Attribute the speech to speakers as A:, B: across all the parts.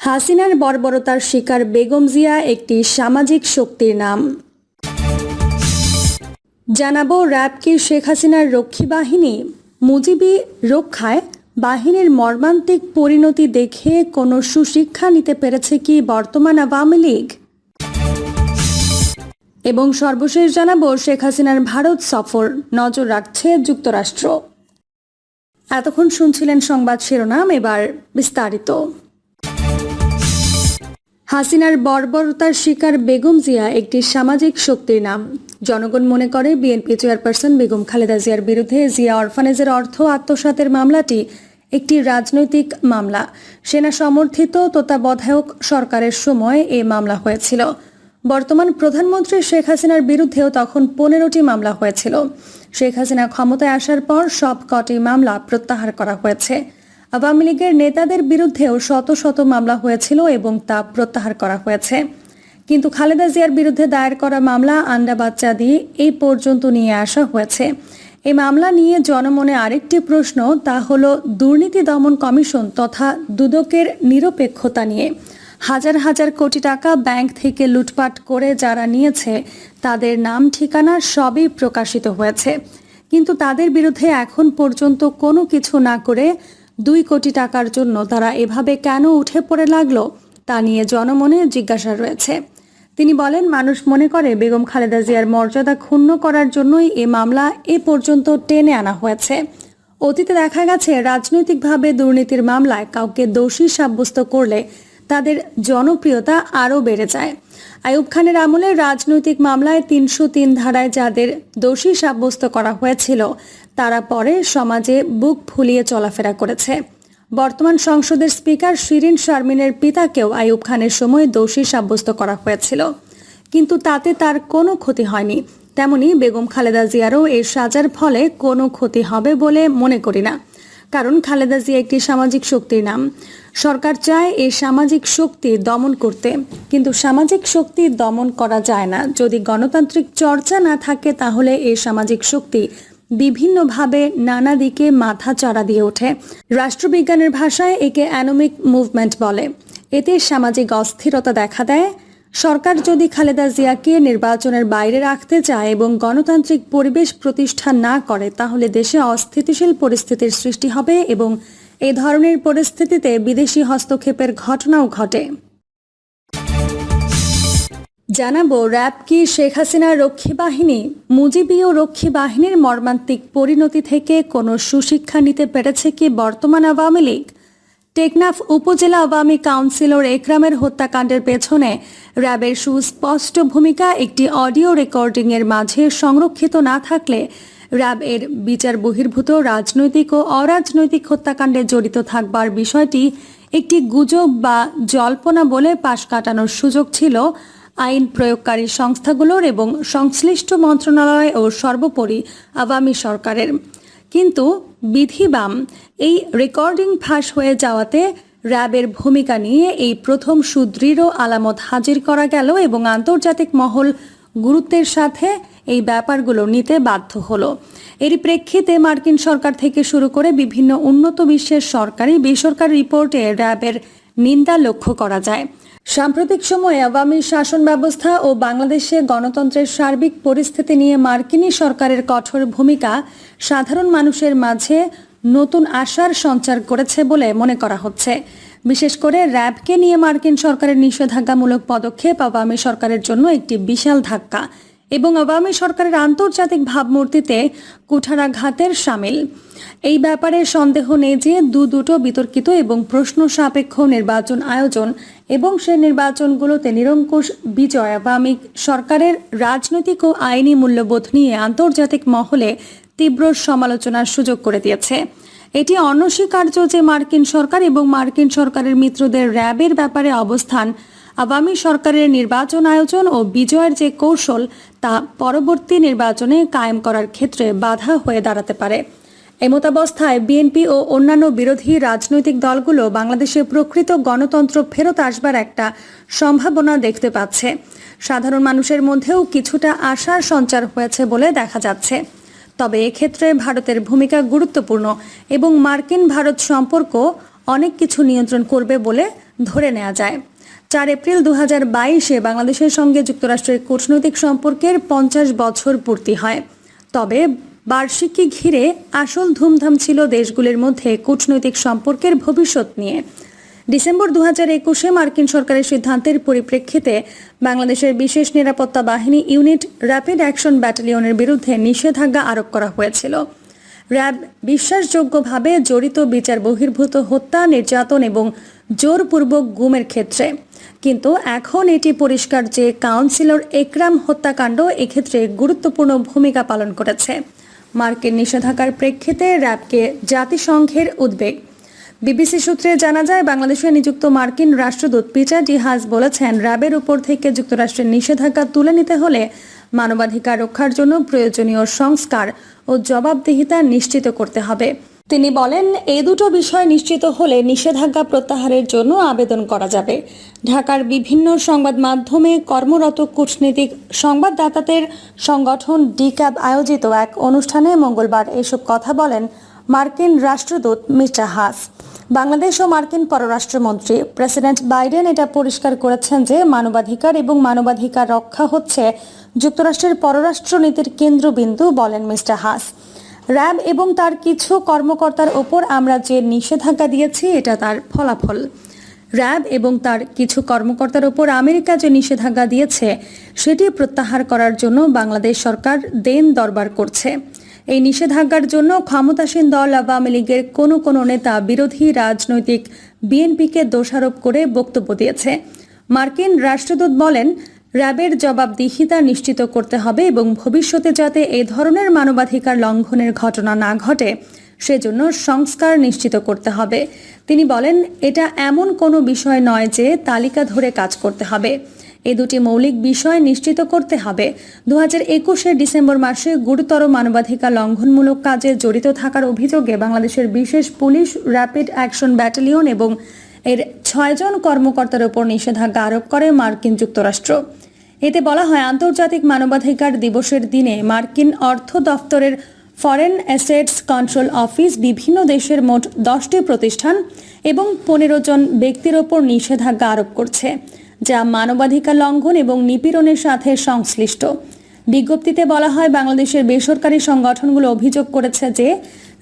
A: হাসিনার বর্বরতার শিকার বেগম জিয়া একটি সামাজিক শক্তির নাম। জানাব র্যাব কি শেখ হাসিনার রক্ষী বাহিনী। মুজিবি রক্ষায় বাহিনীর মর্মান্তিক পরিণতি দেখে কোনো সুশিক্ষা নিতে পেরেছে কি বর্তমান আওয়ামী লীগ? এবং সর্বশেষ জানাব শেখ হাসিনার ভারত সফর। নজর রাখছে যুক্তরাষ্ট্র। এতক্ষণ শুনছিলেন সংবাদ শিরোনাম, এবার বিস্তারিত। হাসিনার বর্বরতার শিকার বেগম জিয়া একটি সামাজিক শক্তির নাম। জনগণ মনে করে বিএনপি চেয়ারপারসন বেগম খালেদা জিয়ার বিরুদ্ধে জিয়া অরফানেজের অর্থ আত্মসাতের মামলাটি একটি রাজনৈতিক মামলা। সেনা সমর্থিত তত্ত্বাবধায়ক সরকারের সময় এ মামলা হয়েছিল। বর্তমান প্রধানমন্ত্রী শেখ হাসিনার বিরুদ্ধেও তখন পনেরোটি মামলা হয়েছিল। শেখ হাসিনা ক্ষমতায় আসার পর সব কটি মামলা প্রত্যাহার করা হয়েছে। আওয়ামী লীগের নেতাদের বিরুদ্ধেও শত শত মামলা হয়েছিল এবং তা প্রত্যাহার করা হয়েছে। কিন্তু খালেদা জিয়ার বিরুদ্ধে দায়ের করা মামলা আন্ডা বাচ্চা দিয়ে এই পর্যন্ত নিয়ে আসা হয়েছে। এই মামলা নিয়ে জনমনে আরেকটি প্রশ্ন, তা হল দুর্নীতি দমন কমিশন তথা দুদকের নিরপেক্ষতা নিয়ে। হাজার হাজার কোটি টাকা ব্যাংক থেকে লুটপাট করে যারা নিয়েছে, তাদের নাম ঠিকানা সবই প্রকাশিত হয়েছে। কিন্তু তাদের বিরুদ্ধে এখন পর্যন্ত কোনো কিছু না করে দুই কোটি টাকার জন্য তারা এভাবে কেন উঠে পড়ে লাগল তা নিয়ে জনমনে জিজ্ঞাসা রয়েছে। তিনি বলেন, মানুষ মনে করে বেগম খালেদা জিয়ার মর্যাদা ক্ষুণ্ণ করার জন্যই এ মামলা এ পর্যন্ত টেনে আনা হয়েছে। অতীতে দেখা গেছে, রাজনৈতিকভাবে দুর্নীতির মামলায় কাউকে দোষী সাব্যস্ত করলে তাদের জনপ্রিয়তা আরও বেড়ে যায়। আয়ুব খানের আমলে রাজনৈতিক মামলায় তিনশো তিন ধারায় যাদের দোষী সাব্যস্ত করা হয়েছিল তারা পরে সমাজে বুক ফুলিয়ে চলাফেরা করেছে। বর্তমান সংসদের স্পিকার শিরিন শারমিনের পিতাকেও আইয়ুব খানের সময় দোষী সাব্যস্ত করা হয়েছিল। কিন্তু তাতে তার কোনো ক্ষতি হয়নি। তেমনি বেগম খালেদা জিয়ারও এর সাজার ফলে কোনো ক্ষতি হবে বলে মনে করি না। কারণ খালেদা জিয়া একটি সামাজিক শক্তির নাম। সরকার চায় এই সামাজিক শক্তি দমন করতে। কিন্তু সামাজিক শক্তি দমন করা যায় না। যদি গণতান্ত্রিক চর্চা না থাকে, তাহলে এই সামাজিক শক্তি বিভিন্নভাবে নানা দিকে মাথা চড়া দিয়ে ওঠে। রাষ্ট্রবিজ্ঞানের ভাষায় একে অ্যানোমিক মুভমেন্ট বলে। এতে সামাজিক অস্থিরতা দেখা দেয়। সরকার যদি খালেদা জিয়াকে নির্বাচনের বাইরে রাখতে চায় এবং গণতান্ত্রিক পরিবেশ প্রতিষ্ঠা না করে, তাহলে দেশে অস্থিতিশীল পরিস্থিতির সৃষ্টি হবে এবং এ ধরনের পরিস্থিতিতে বিদেশি হস্তক্ষেপের ঘটনাও ঘটে। জানাব, র্যাব কি শেখ হাসিনার রক্ষী বাহিনী, মুজিবীয় রক্ষী বাহিনীর মর্মান্তিক পরিণতি থেকে কোনো সুশিক্ষা নিতে পেরেছে কি বর্তমান আওয়ামী লীগ? টেকনাফ উপজেলা আওয়ামী কাউন্সিলর একরামের হত্যাকাণ্ডের পেছনে র্যাবের সুস্পষ্ট ভূমিকা একটি অডিও রেকর্ডিংয়ের মাঝে সংরক্ষিত না থাকলে র্যাব এর বিচার বহির্ভূত রাজনৈতিক ও অরাজনৈতিক হত্যাকাণ্ডে জড়িত থাকবার বিষয়টি একটি গুজব বা জল্পনা বলে পাশ কাটানোর সুযোগ ছিল। আইন প্রয়োগকারী সংস্থাগুলোর এবং সংশ্লিষ্ট মন্ত্রণালয় ও সর্বোপরি আওয়ামী সরকারের। কিন্তু বিধিবাম এই রেকর্ডিং ফাঁস হয়ে যাওয়াতে র্যাবের ভূমিকা নিয়ে এই প্রথম সুদৃঢ় আলামত হাজির করা গেল এবং আন্তর্জাতিক মহল গুরুত্বের সাথে এই ব্যাপারগুলো নিতে বাধ্য হলো। এর প্রেক্ষিতে মার্কিন সরকার থেকে শুরু করে বিভিন্ন উন্নত বিশ্বের সরকারি বেসরকারি রিপোর্টে র্যাবের নিন্দা লক্ষ্য করা যায়। সাম্প্রতিক সময়ে আওয়ামী শাসন ব্যবস্থা ও বাংলাদেশে গণতন্ত্রের সার্বিক পরিস্থিতি নিয়ে মার্কিনী সরকারের কঠোর ভূমিকা সাধারণ মানুষের মাঝে নতুন আশার সঞ্চার করেছে বলে মনে করা হচ্ছে। বিশেষ করে র্যাবকে নিয়ে মার্কিন সরকারের নিষেধাজ্ঞামূলক পদক্ষেপ আওয়ামী সরকারের জন্য একটি বিশাল ধাক্কা এবং আওয়ামী সরকারের আন্তর্জাতিক ভাবমূর্তিতে কুঠারাঘাতের সামিল। এই ব্যাপারে সন্দেহ নেই যে দু দুটো বিতর্কিত এবং প্রশ্ন সাপেক্ষ নির্বাচন আয়োজন এবং সে নির্বাচনগুলোতে নিরঙ্কুশ বিজয় আওয়ামী সরকারের রাজনৈতিক ও আইনি মূল্যবোধ নিয়ে আন্তর্জাতিক মহলে তীব্র সমালোচনার সুযোগ করে দিয়েছে। এটি অনস্বীকার্য যে মার্কিন সরকার এবং মার্কিন সরকারের মিত্রদের র্যাবের ব্যাপারে অবস্থান আওয়ামী সরকারের নির্বাচন আয়োজন ও বিজয়ের যে কৌশল তা পরবর্তী নির্বাচনে কায়েম করার ক্ষেত্রে বাধা হয়ে দাঁড়াতে পারে। এমতাবস্থায় বিএনপি ও অন্যান্য বিরোধী রাজনৈতিক দলগুলো বাংলাদেশে প্রকৃত গণতন্ত্র ফেরত আসবার একটা সম্ভাবনা দেখতে পাচ্ছে। সাধারণ মানুষের মধ্যেও কিছুটা আশার সঞ্চার হয়েছে বলে দেখা যাচ্ছে। তবে এক্ষেত্রে ভারতের ভূমিকা গুরুত্বপূর্ণ এবং মার্কিন ভারত সম্পর্ক অনেক কিছু নিয়ন্ত্রণ করবে বলে ধরে নেওয়া যায়। চার এপ্রিল দু বাইশে বাংলাদেশের সঙ্গে যুক্তরাষ্ট্রের কূটনৈতিক সম্পর্কের পঞ্চাশ বছর পূর্তি হয়। তবে বার্ষিকী ঘিরে আসল ধুমধাম ছিল দেশগুলির মধ্যে কূটনৈতিক সম্পর্কের ভবিষ্যৎ নিয়ে। ডিসেম্বর দু হাজার একুশে মার্কিন সরকারের সিদ্ধান্তের পরিপ্রেক্ষিতে বাংলাদেশের বিশেষ নিরাপত্তা বাহিনী ইউনিট র্যাপিড অ্যাকশন ব্যাটালিয়নের বিরুদ্ধে নিষেধাজ্ঞা আরোপ করা হয়েছিল। র্যাব বিশ্বাসযোগ্যভাবে জড়িত বিচার বহির্ভূত হত্যা, নির্যাতন এবং জোরপূর্বক গুমের ক্ষেত্রে। কিন্তু এখন এটি পরিষ্কার যে কাউন্সিলর একরাম হত্যাকাণ্ড এক্ষেত্রে গুরুত্বপূর্ণ ভূমিকা পালন করেছে। মার্কিন নিষেধাজ্ঞার প্রেক্ষিতে র্যাবকে জাতিসংঘের উদ্বেগ। বিবিসি সূত্রে জানা যায়, বাংলাদেশে নিযুক্ত মার্কিন রাষ্ট্রদূত পিটার ডিহাজ বলেছেন, র্যাবের উপর থেকে যুক্তরাষ্ট্রের নিষেধাজ্ঞা তুলে নিতে হলে মানবাধিকার রক্ষার জন্য প্রয়োজনীয় সংস্কার ও জবাবদিহিতা নিশ্চিত করতে হবে। তিনি বলেন এই দুটো বিষয় নিশ্চিত হলে নিষেধাজ্ঞা প্রত্যাহারের জন্য আবেদন করা যাবে। ঢাকার বিভিন্ন সংবাদ মাধ্যমে কর্মরত কূটনীতিক সংবাদদাতাদের সংগঠন ডিক্যাব আয়োজিত এক অনুষ্ঠানে মঙ্গলবার এসব কথা বলেন মার্কিন রাষ্ট্রদূত মিস্টার হাস। বাংলাদেশ ও মার্কিন পররাষ্ট্রমন্ত্রী প্রেসিডেন্ট বাইডেন এটা পরিষ্কার করেছেন যে মানবাধিকার এবং মানবাধিকার রক্ষা হচ্ছে যুক্তরাষ্ট্রের পররাষ্ট্রনীতির কেন্দ্রবিন্দু বলেন মিস্টার হাস। র্যাব এবং তার কিছু কর্মকর্তার ওপর আমরা যে নিষেধাজ্ঞা দিয়েছি, এটা তার ফলাফল। র্যাব এবং তার কিছু কর্মকর্তার ওপর আমেরিকা যে নিষেধাজ্ঞা দিয়েছে, সেটি প্রত্যাহার করার জন্য বাংলাদেশ সরকার দেন দরবার করছে। এই নিষেধাজ্ঞার জন্য ক্ষমতাসীন দল আওয়ামী লীগের কোনো কোনো নেতা বিরোধী রাজনৈতিক বিএনপিকে দোষারোপ করে বক্তব্য দিয়েছে। মার্কিন রাষ্ট্রদূত বলেন র্যাবের জবাবদিহিতা নিশ্চিত করতে হবে এবং ভবিষ্যতে যাতে এ ধরনের মানবাধিকার লঙ্ঘনের ঘটনা না ঘটে, সেজন্য সংস্কার নিশ্চিত করতে হবে। তিনি বলেন, এটা এমন কোনো বিষয় নয় যে তালিকা ধরে কাজ করতে হবে। এ দুটি মৌলিক বিষয় নিশ্চিত করতে হবে। দু হাজার একুশের ডিসেম্বর মাসে গুরুতর মানবাধিকার লঙ্ঘনমূলক কাজে জড়িত থাকার অভিযোগে বাংলাদেশের বিশেষ পুলিশ র্যাপিড অ্যাকশন ব্যাটালিয়ন এবং এর ছয়জন কর্মকর্তার ওপর নিষেধাজ্ঞা আরোপ করে মার্কিন যুক্তরাষ্ট্র। এতে বলা হয়, আন্তর্জাতিক মানবাধিকার দিবসের দিনে মার্কিন অর্থ দফতরের ফরেন অ্যাসেটস কন্ট্রোল অফিস বিভিন্ন দেশের মোট দশটি প্রতিষ্ঠান এবং পনেরো জন ব্যক্তির ওপর নিষেধাজ্ঞা আরোপ করছে, যা মানবাধিকার লঙ্ঘন এবং নিপীড়নের সাথে সংশ্লিষ্ট। বিজ্ঞপ্তিতে বলা হয়, বাংলাদেশের বেসরকারি সংগঠনগুলো অভিযোগ করেছে যে,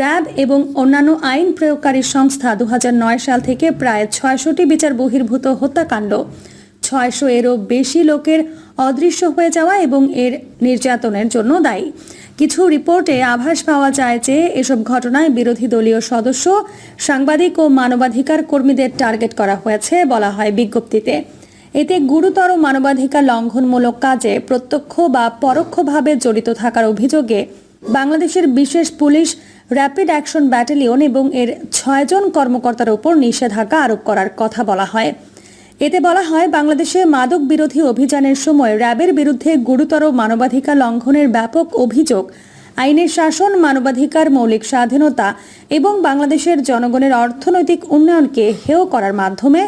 A: র্যাব এবং অন্যান্য আইন প্রয়োগকারী সংস্থা দু হাজার নয় সাল থেকে প্রায় ছয়শটি বিচার বহির্ভূত হত্যাকাণ্ড ছয়শো এরও বেশি লোকের অদৃশ্য হয়ে যাওয়া এবং এর নির্যাতনের জন্য দায়ী। কিছু রিপোর্টে আভাস পাওয়া যায় যে এসব ঘটনায় বিরোধী দলীয় সদস্য, সাংবাদিক ও মানবাধিকার কর্মীদের টার্গেট করা হয়েছে বলা হয় বিজ্ঞপ্তিতে। এতে গুরুতর মানবাধিকার লঙ্ঘনমূলক কাজে প্রত্যক্ষ বা পরোক্ষভাবে জড়িত থাকার অভিযোগে বাংলাদেশের বিশেষ পুলিশ র্যাপিড অ্যাকশন ব্যাটালিয়ন এবং এর ছয়জন কর্মকর্তার উপর নিষেধাজ্ঞা আরোপ করার কথা বলা হয়। এতে বলা হয়, বাংলাদেশে মাদক বিরোধী অভিযানের সময় র্যাবের বিরুদ্ধে গুরুতর মানবাধিকার লঙ্ঘনের ব্যাপক অভিযোগ, আইনের শাসন, মানবাধিকার, মৌলিক স্বাধীনতা এবং বাংলাদেশের জনগণের অর্থনৈতিক উন্নয়নকে হেয় করার মাধ্যমে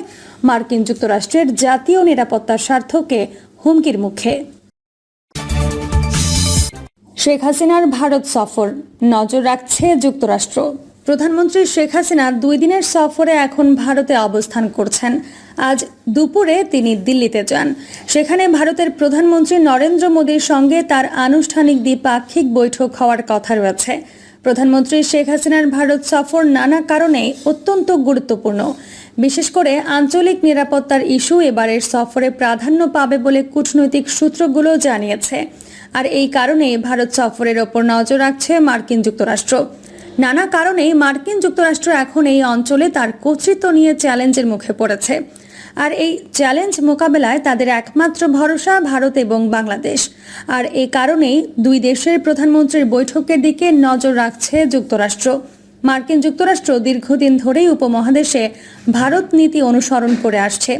A: মার্কিন যুক্তরাষ্ট্রের জাতীয় নিরাপত্তার স্বার্থকে হুমকির মুখে। শেখ হাসিনার ভারত সফর, নজর রাখছে যুক্তরাষ্ট্র। প্রধানমন্ত্রী শেখ হাসিনা দুই দিনের সফরে এখন ভারতে অবস্থান করছেন। আজ দুপুরে তিনি দিল্লিতে যান। সেখানে ভারতের প্রধানমন্ত্রী নরেন্দ্র মোদীর সঙ্গে তার আনুষ্ঠানিক দ্বিপাক্ষিক বৈঠক হওয়ার কথা রয়েছে। প্রধানমন্ত্রী শেখ হাসিনার ভারত সফর নানা কারণে অত্যন্ত গুরুত্বপূর্ণ। বিশেষ করে আঞ্চলিক নিরাপত্তার ইস্যু এবারের সফরে প্রাধান্য পাবে বলে কূটনৈতিক সূত্রগুলো জানিয়েছে। আর এই কারণে ভারত সফরের ওপর নজর রাখছে মার্কিন যুক্তরাষ্ট্র। নানা কারণে মার্কিন যুক্তরাষ্ট্র এখন এই অঞ্চলে তার কর্তৃত্ব নিয়ে চ্যালেঞ্জের মুখে পড়েছে। আর এই চ্যালেঞ্জ মোকাবেলায় তাদের একমাত্র ভরসা ভারত এবং বাংলাদেশ। আর এই কারণেই দুই দেশের প্রধানমন্ত্রীর বৈঠকের দিকে নজর রাখছে যুক্তরাষ্ট্র। মার্কিন যুক্তরাষ্ট্র দীর্ঘদিন ধরেই উপমহাদেশে ভারত নীতি অনুসরণ করে আসছে।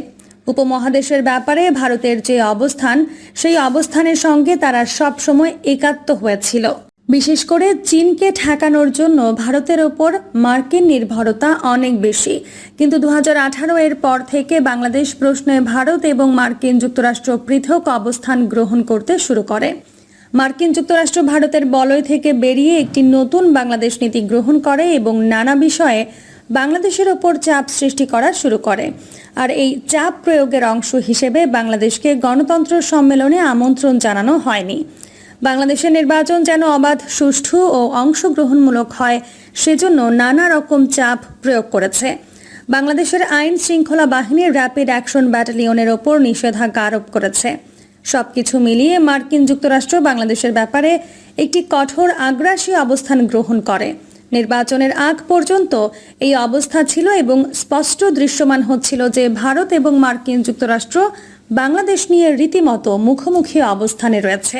A: উপমহাদেশের ব্যাপারে ভারতের যে অবস্থান, সেই অবস্থানের সঙ্গে তারা সবসময় একাত্ম হয়েছিল। বিশেষ করে চীনকে ঠেকানোর জন্য ভারতের ওপর মার্কিন নির্ভরতা অনেক বেশি। কিন্তু দু হাজার আঠারো এর পর থেকে বাংলাদেশ প্রশ্নে ভারত এবং মার্কিন যুক্তরাষ্ট্র পৃথক অবস্থান গ্রহণ করতে শুরু করে। মার্কিন যুক্তরাষ্ট্র ভারতের বলয় থেকে বেরিয়ে একটি নতুন বাংলাদেশ নীতি গ্রহণ করে এবং নানা বিষয়ে বাংলাদেশের ওপর চাপ সৃষ্টি করা শুরু করে। আর এই চাপ প্রয়োগের অংশ হিসেবে বাংলাদেশকে গণতন্ত্র সম্মেলনে আমন্ত্রণ জানানো হয়নি। বাংলাদেশের নির্বাচন যেন অবাধ, সুষ্ঠু ও অংশগ্রহণমূলক হয়, সেজন্য নানা রকম চাপ প্রয়োগ করেছে। বাংলাদেশের আইন শৃঙ্খলা বাহিনীর র্যাপিড অ্যাকশন ব্যাটালিয়নের ওপর নিষেধাজ্ঞা আরোপ করেছে। সবকিছু মিলিয়ে মার্কিন যুক্তরাষ্ট্র বাংলাদেশের ব্যাপারে একটি কঠোর আগ্রাসী অবস্থান গ্রহণ করে। নির্বাচনের আগ পর্যন্ত এই অবস্থা ছিল এবং স্পষ্ট দৃশ্যমান হচ্ছিল যে ভারত এবং মার্কিন যুক্তরাষ্ট্র বাংলাদেশ নিয়ে রীতিমতো মুখোমুখি অবস্থানে রয়েছে।